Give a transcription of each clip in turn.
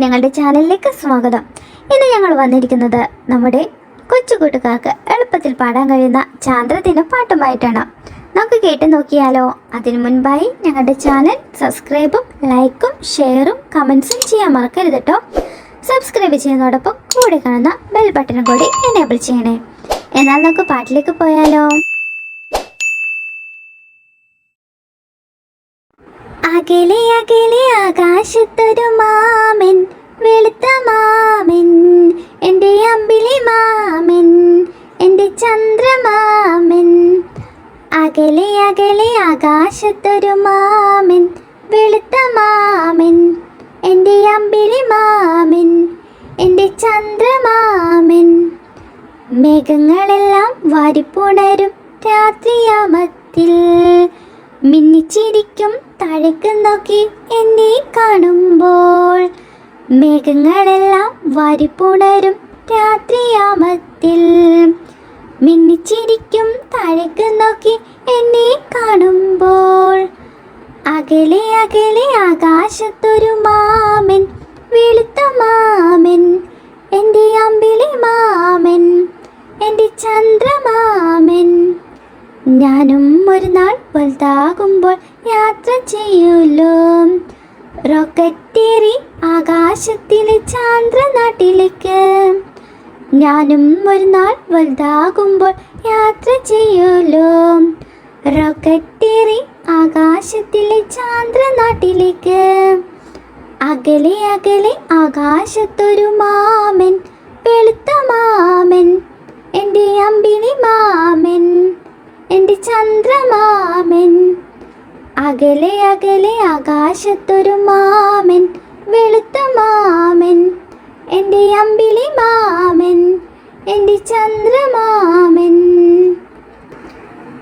ഞങ്ങളുടെ ചാനലിലേക്ക് സ്വാഗതം. ഇന്ന് ഞങ്ങൾ വന്നിരിക്കുന്നത് നമ്മുടെ കൊച്ചു കൂട്ടുകാർക്ക് എളുപ്പത്തിൽ പാടാൻ കഴിയുന്ന ചാന്ദ്രദിന പാട്ടുമായിട്ടാണ്. നമുക്ക് കേട്ട് നോക്കിയാലോ? അതിനു മുൻപായി ഞങ്ങളുടെ ചാനൽ സബ്സ്ക്രൈബും ലൈക്കും ഷെയറും കമൻസും ചെയ്യാൻ മറക്കരുത് കേട്ടോ. സബ്സ്ക്രൈബ് ചെയ്യുന്നതോടൊപ്പം കൂടെ കാണുന്ന ബെൽ ബട്ടണും കൂടി എനേബിൾ ചെയ്യണേ. എന്നാൽ നമുക്ക് പാട്ടിലേക്ക് പോയാലോ? അകലെ അകലെ ആകാശത്തൊരു മാമൻ വെളുത്ത മാമൻ. എന്റെ അമ്പിളി മാമൻ എന്റെ ചന്ദ്രമാമൻ അകലെ അകലെ ആകാശത്തൊരു മാമൻ വെളുത്ത മാമൻ. എന്റെ അമ്പിളി മാമൻ എന്റെ ചന്ദ്രമാമൻ മേഘങ്ങളെല്ലാം വാരിപ്പുണരും രാത്രിയാമത്തിൽ. മിന്നിച്ചിരിക്കും താഴേക്ക് നോക്കി എന്നെ കാണുമ്പോൾ. മേഘങ്ങളെല്ലാം വരിപ്പുണരും രാത്രിയാമത്തിൽ. മിന്നിച്ചിരിക്കും താഴേക്ക് നോക്കി എന്നെ കാണുമ്പോൾ. അകലെ അകലെ ആകാശത്തൊരു മാമൻ വെളുത്ത മാമൻ എന്റെ അമ്പിളി മാമൻ എന്റെ ചന്ദ്രമാമൻ. ഞാനും ഒരു നാൾ വലുതാകുമ്പോൾ യാത്ര ചെയ്യൂലോ? റോക്കറ്റേറി ആകാശത്തിലെ ചാന്ദ്രനാട്ടിലേക്ക്. ഞാനും ഒരു നാൾ വലുതാകുമ്പോൾ യാത്ര ചെയ്യൂലോ? റോക്കറ്റേറി ആകാശത്തിലെ ചാന്ദ്രനാട്ടിലേക്ക്. അകലെ അകലെ ആകാശത്തൊരു മാമൻ വെളുത്ത മാമൻ എന്റെ അമ്പിളി മാമൻ ചന്ദ്രമാമൻ. അകലെ അകലെ ആകാശത്തൊരു മാമൻ വെളുത്ത മാമൻ. എന്റെ അമ്പിളി മാമൻ എന്റെ ചന്ദ്രമാമൻ.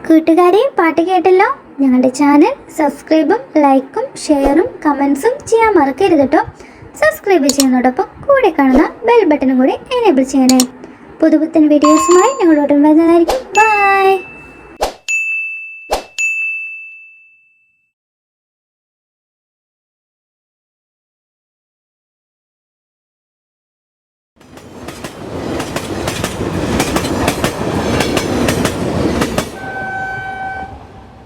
കൂട്ടുകാരെ പാട്ട് കേട്ടല്ലോ? ഞങ്ങളുടെ ചാനൽ സബ്സ്ക്രൈബും ലൈക്കും ഷെയറും കമൻസും ചെയ്യാൻ മറക്കരുത് കേട്ടോ. സബ്സ്ക്രൈബ് ചെയ്യുന്നതോടൊപ്പം കൂടെ കാണുന്ന ബെൽ ബട്ടണും കൂടി എനേബിൾ ചെയ്യണേ. പുതുപുത്തൻ വീഡിയോസുമായി ഞങ്ങളോടും വരുന്നതായിരിക്കും. ബൈ